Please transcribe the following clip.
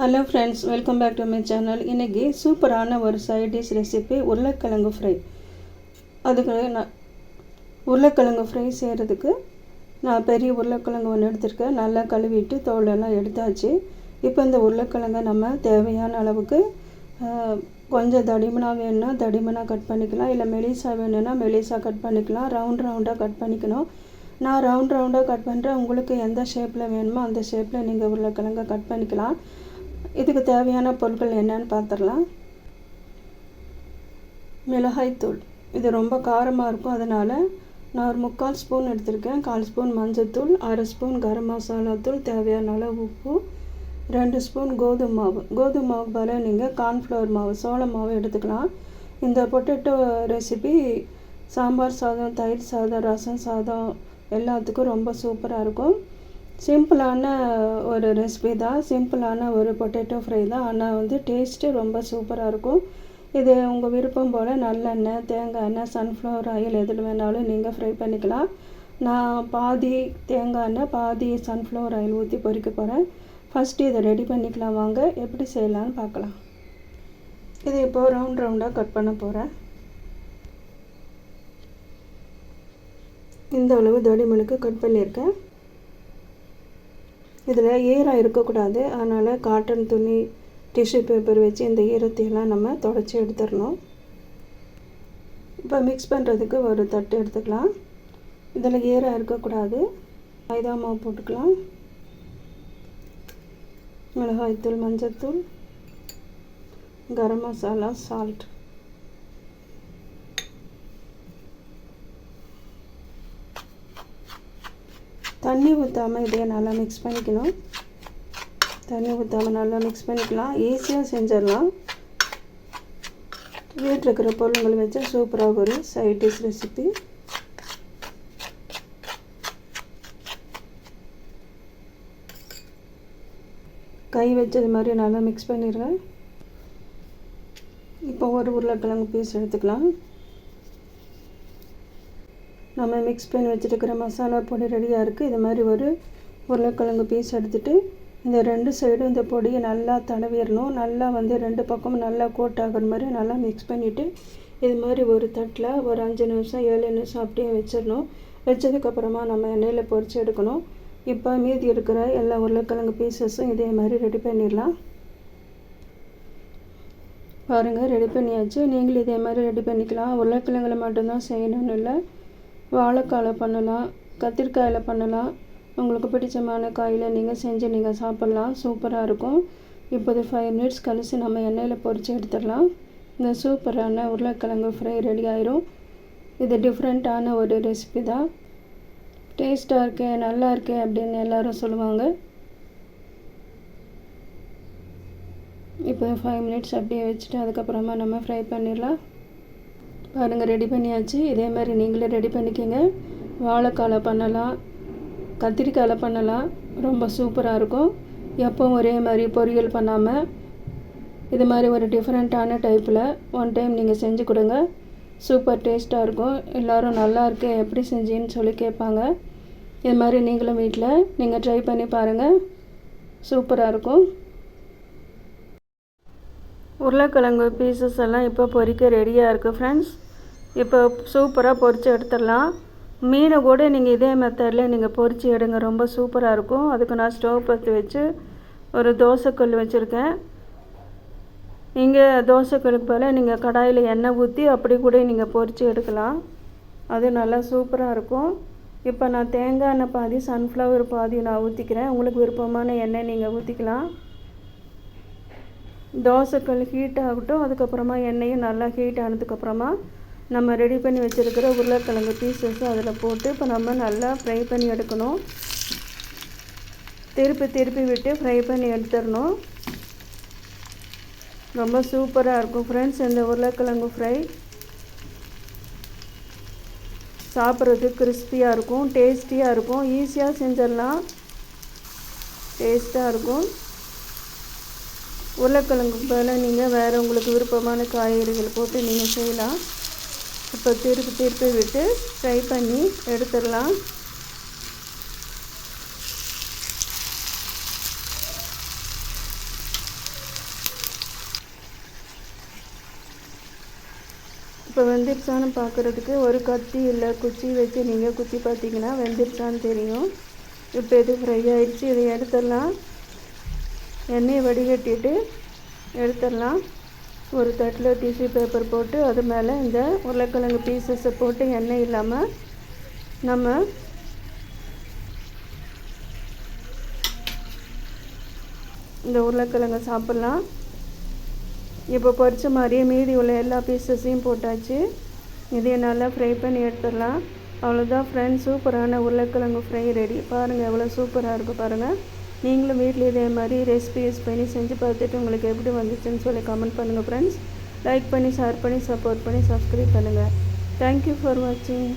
Hello friends welcome back to my channel இன்றைக்கி சூப்பரான ஒரு சைட் டிஷ் ரெசிபி உருளைக்கிழங்கு ஃப்ரை அதுக்கு நான் உருளைக்கிழங்கு ஃப்ரை செய்கிறதுக்கு நான் பெரிய உருளைக்கிழங்கு ஒன்று எடுத்திருக்கேன். நல்லா கழுவிட்டு தோலெல்லாம் எடுத்தாச்சு. இப்போ இந்த உருளைக்கிழங்கை நம்ம தேவையான அளவுக்கு கொஞ்சம் தடிமனாக வேணும்னா தடிமனாக கட் பண்ணிக்கலாம். இல்லை மெலிசா வேணும்னா மெலிசாக கட் பண்ணிக்கலாம். ரவுண்ட் ரவுண்டாக கட் பண்ணிக்கணும். நான் ரவுண்ட் ரவுண்டாக கட் பண்ணுறேன் உங்களுக்கு எந்த ஷேப்பில் வேணுமோ அந்த ஷேப்பில் நீங்கள் உருளைக்கிழங்கை கட் பண்ணிக்கலாம். இதுக்கு தேவையான பொருட்கள் என்னன்னு பார்த்துடலாம். மிளகாய்த்தூள் இது ரொம்ப காரமாக இருக்கும். அதனால் நான் ஒரு முக்கால் ஸ்பூன் எடுத்திருக்கேன். கால் ஸ்பூன் மஞ்சத்தூள் அரை ஸ்பூன் கரம் மசாலா தூள் தேவையான அளவு உப்பு ரெண்டு ஸ்பூன் கோதுமை மாவு. கோதுமை மாவு பதிலாக நீங்கள் கார்ன்ஃப்ளவர் மாவு சோள மாவு எடுத்துக்கலாம். இந்த பொட்டேட்டோ ரெசிபி சாம்பார் சாதம் தயிர் சாதம் ரசம் சாதம் எல்லாத்துக்கும் ரொம்ப சூப்பராக இருக்கும். சிம்பிளான ஒரு ரெசிபி தான். சிம்பிளான ஒரு பொட்டேட்டோ ஃப்ரை தான். ஆனால் வந்து டேஸ்ட்டு ரொம்ப சூப்பராக இருக்கும். இது உங்கள் விருப்பம் போல் நல்லெண்ணெய் தேங்காய் எண்ணெய் சன்ஃப்ளவர் ஆயில் எதில் வேணாலும் நீங்கள் ஃப்ரை பண்ணிக்கலாம். நான் பாதி தேங்காய் எண்ணெய் பாதி சன்ஃப்ளவர் ஆயில் ஊற்றி பொறிக்க போகிறேன் ஃபஸ்ட்டு இதை ரெடி பண்ணிக்கலாம் வாங்க. எப்படி செய்யலான்னு பார்க்கலாம். இது இப்போ ரவுண்ட் ரவுண்டாக கட் பண்ண போகிறேன் இந்த அளவு தடிமனுக்கு கட் பண்ணியிருக்கேன். இதில் ஈரம் இருக்கக்கூடாது. அதனால் காட்டன் துணி டிஷ்யூ பேப்பர் வச்சு இந்த ஈரத்தையெல்லாம் நம்ம தொடச்சி எடுத்துடணும். இப்போ மிக்ஸ் பண்ணுறதுக்கு ஒரு தட்டு எடுத்துக்கலாம். இதில் ஈரம் இருக்கக்கூடாது. மைதா மாவு போட்டுக்கலாம். மிளகாய்த்தூள் மஞ்சத்தூள் கரம் மசாலா சால்ட் தண்ணி ஊற்றாமல் இதையே நல்லா மிக்ஸ் பண்ணிக்கணும். தண்ணி ஊற்றாமல் நல்லா மிக்ஸ் பண்ணிக்கலாம். ஈஸியாக செஞ்சிடலாம். வீட்டில் இருக்கிற பொருளுங்களை வச்சு சூப்பராக ஒரு சைட் டிஷ் ரெசிபி கை வச்சது மாதிரி நல்லா மிக்ஸ் பண்ணிடுறேன் இப்போ ஒரு உருளைக்கிழங்கு பீஸ் எடுத்துக்கலாம். நம்ம மிக்ஸ் பண்ணி வச்சுருக்கிற மசாலா பொடி ரெடியாக இருக்குது இது மாதிரி ஒரு உருளைக்கிழங்கு பீஸ் எடுத்துகிட்டு இந்த ரெண்டு சைடும் இந்த பொடியை நல்லா தடவிடணும். நல்லா வந்து ரெண்டு பக்கமும் நல்லா கோட் ஆகுற மாதிரி நல்லா மிக்ஸ் பண்ணிவிட்டு இது மாதிரி ஒரு தட்டில் ஒரு அஞ்சு நிமிஷம் ஏழு நிமிஷம் அப்படியே வச்சிடணும். வச்சதுக்கப்புறமா நம்ம எண்ணெயில் பொறிச்சு எடுக்கணும். இப்போ மீதி இருக்கிற எல்லா உருளைக்கிழங்கு பீசஸும் இதே மாதிரி ரெடி பண்ணிடலாம். பாருங்கள் ரெடி பண்ணியாச்சு. நீங்களும் இதே மாதிரி ரெடி பண்ணிக்கலாம். உருளைக்கிழங்குல மட்டும்தான் செய்யணும்னு இல்லை. வாழைக்காயில் பண்ணலாம் கத்திரிக்காயில் பண்ணலாம். உங்களுக்கு பிடிச்சமான காயில் நீங்கள் செஞ்சு நீங்கள் சாப்பிட்லாம். சூப்பராக இருக்கும். இப்போது ஃபைவ் மினிட்ஸ் கழித்து நம்ம எண்ணெயில் பொரித்து எடுத்துடலாம். இந்த சூப்பரான உருளைக்கிழங்கு ஃப்ரை ரெடி ஆயிரும். இது டிஃப்ரெண்ட்டான ஒரு ரெசிபி தான். டேஸ்ட்டாக இருக்கே நல்லா இருக்கே அப்படின்னு எல்லாரும் சொல்லுவாங்க. இப்போ ஃபைவ் மினிட்ஸ் அப்படியே வச்சுட்டு அதுக்கப்புறமா நம்ம ஃப்ரை பண்ணிடலாம். பாருங்கள் ரெடி பண்ணியாச்சு. இதே மாதிரி நீங்களே ரெடி பண்ணிக்கோங்க. வாழைக்காலை பண்ணலாம். கத்திரிக்காயில் பண்ணலாம். ரொம்ப சூப்பராக இருக்கும். எப்பவும் ஒரே மாதிரி பொரியல் பண்ணாமல் இது மாதிரி ஒரு டிஃப்ரெண்ட்டான டைப்பில் ஒன் டைம் நீங்கள் செஞ்சு கொடுங்க. சூப்பர் டேஸ்ட்டாக இருக்கும். எல்லோரும் நல்லா இருக்கு எப்படி செஞ்சின்னு சொல்லி கேட்பாங்க. இது மாதிரி நீங்களும் வீட்டில் நீங்கள் ட்ரை பண்ணி பாருங்கள் சூப்பராக இருக்கும். உருளைக்கிழங்கு பீசஸ் எல்லாம் இப்போ பொரிக்க ரெடியாக இருக்குது ஃப்ரெண்ட்ஸ் இப்போ சூப்பராக பொரித்து எடுத்துடலாம். மீனை கூட நீங்கள் இதே மெத்தடில் நீங்கள் பொரித்து எடுங்க. ரொம்ப சூப்பராக இருக்கும். அதுக்கு நான் ஸ்டவ் பற்றி வச்சு ஒரு தோசைக்கல் வச்சுருக்கேன். இங்கே தோசைக்கல்லுக்கு போல் நீங்கள் கடாயில் எண்ணெய் ஊற்றி அப்படி கூட நீங்கள் பொரித்து எடுக்கலாம். அது நல்லா சூப்பராக இருக்கும். இப்போ நான் தேங்காய் எண்ணெய் பாதி சன்ஃப்ளவர் பாதி நான் ஊற்றிக்கிறேன் உங்களுக்கு விருப்பமான எண்ணெய் நீங்கள் ஊற்றிக்கலாம் தோசைக்கல் ஹீட் ஆகட்டும் அதுக்கப்புறமா எண்ணெயும் நல்லா ஹீட் ஆனதுக்கப்புறமா நம்ம ரெடி பண்ணி வச்சுருக்கிற உருளைக்கிழங்கு பீசஸும் அதில் போட்டு இப்போ நம்ம நல்லா ஃப்ரை பண்ணி எடுக்கணும். திருப்பி திருப்பி விட்டு ஃப்ரை பண்ணி எடுத்துடணும். ரொம்ப சூப்பராக இருக்கும் ஃப்ரெண்ட்ஸ் இந்த உருளைக்கிழங்கு ஃப்ரை சாப்பிட்றதுக்கு கிறிஸ்பியாக இருக்கும் டேஸ்டியாக இருக்கும். ஈஸியாக செஞ்சிடலாம். டேஸ்ட்டாக இருக்கும். உருளைக்கிழங்கு போல் நீங்கள் வேறு உங்களுக்கு விருப்பமான காய்கறிகள் போட்டு நீங்கள் செய்யலாம். இப்போ திருப்பி திருப்பி விட்டு ஃப்ரை பண்ணி எடுத்துடலாம். இப்போ வெந்திருச்சான்னு பார்க்குறதுக்கு ஒரு கத்தி இல்லை குச்சி வச்சு நீங்கள் குச்சி பார்த்தீங்கன்னா வெந்திருச்சான்னு தெரியும். இப்போ இது ஃப்ரை ஆயிடுச்சு இதை எடுத்துடலாம். எண்ணெயை வடிகட்டிட்டு எடுத்துடலாம். ஒரு தட்டில் டிஷ்யூ பேப்பர் போட்டு அது மேலே இந்த உருளைக்கிழங்கு பீசஸை போட்டு எண்ணெய் இல்லாமல் நம்ம இந்த உருளைக்கிழங்கை சாப்பிட்லாம். இப்போ பொரிச்ச மாதிரியே மீதி உள்ள எல்லா பீசஸையும் போட்டாச்சு. இதே நல்லா ஃப்ரை பண்ணி எடுத்துடலாம். அவ்வளோதான் ஃப்ரெண்ட்ஸ் சூப்பரான உருளைக்கிழங்கு ஃப்ரை ரெடி பாருங்கள் எவ்வளோ சூப்பராக இருக்குது பாருங்கள் நீங்களும் வீட்டில் இதே மாதிரி ரெசிபி யூஸ் பண்ணி செஞ்சு பார்த்துட்டு உங்களுக்கு எப்படி வந்துச்சுன்னு சொல்லி கமெண்ட் பண்ணுங்கள் ஃப்ரெண்ட்ஸ் லைக் பண்ணி ஷேர் பண்ணி சப்போர்ட் பண்ணி சப்ஸ்கிரைப் பண்ணுங்கள் தேங்க்யூ ஃபார் வாட்சிங்